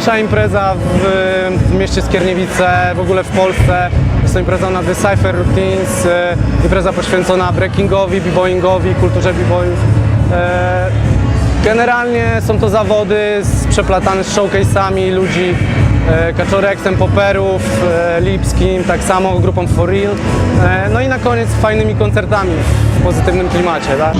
pierwsza impreza w, w mieście Skierniewice, w ogóle w Polsce. Jest to impreza na The Cypher Routines, e, impreza poświęcona breakingowi, b-boyingowi, kulturze b-boyów. E, Generalnie są to zawody z- przeplatane z showcase'ami ludzi, e, Kaczorexem, Poperów, Lipskim, tak samo grupą For Real. No i na koniec fajnymi koncertami w pozytywnym klimacie. Tak?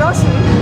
I poprosi,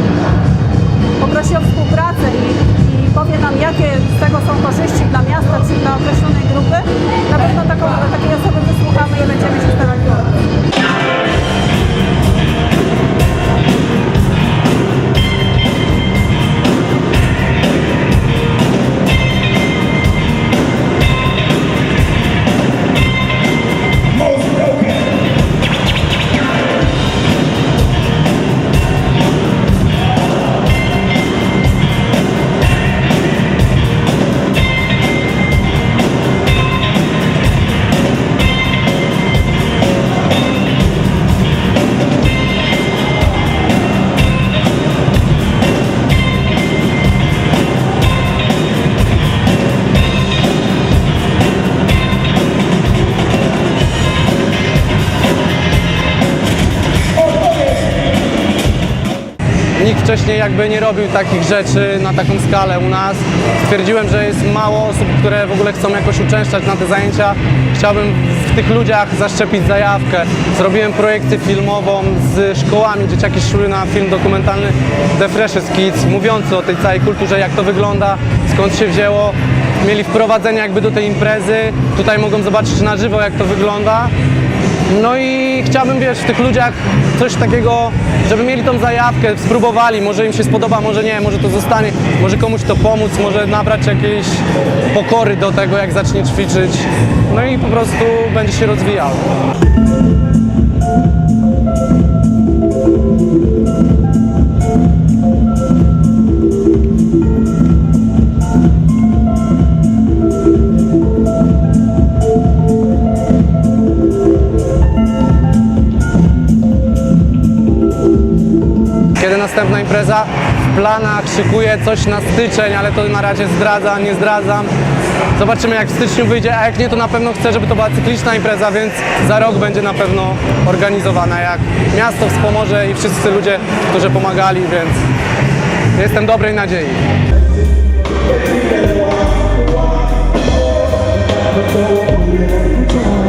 Nikt wcześniej jakby nie robił takich rzeczy na taką skalę u nas. Stwierdziłem, że jest mało osób, które w ogóle chcą jakoś uczęszczać na te zajęcia. Chciałbym w tych ludziach zaszczepić zajawkę. Zrobiłem projekcję filmową z szkołami. Dzieciaki szły na film dokumentalny The Freshest Kids, mówiący o tej całej kulturze, jak to wygląda, skąd się wzięło. Mieli wprowadzenie jakby do tej imprezy. Tutaj mogą zobaczyć na żywo, jak to wygląda. No i chciałbym, wiesz, w tych ludziach coś takiego, żeby mieli tą zajawkę, spróbowali, może im się spodoba, może nie, może to zostanie, może komuś to pomóc, może nabrać jakiejś pokory do tego, jak zacznie ćwiczyć. No i po prostu będzie się rozwijał. Następna impreza? W planach szykuję coś na styczeń, ale to na razie zdradzam, nie zdradzam. Zobaczymy jak w styczniu wyjdzie, a jak nie to na pewno chcę, żeby to była cykliczna impreza, więc za rok będzie na pewno organizowana. Jak miasto wspomoże i wszyscy ludzie, którzy pomagali, więc jestem dobrej nadziei. Thank you.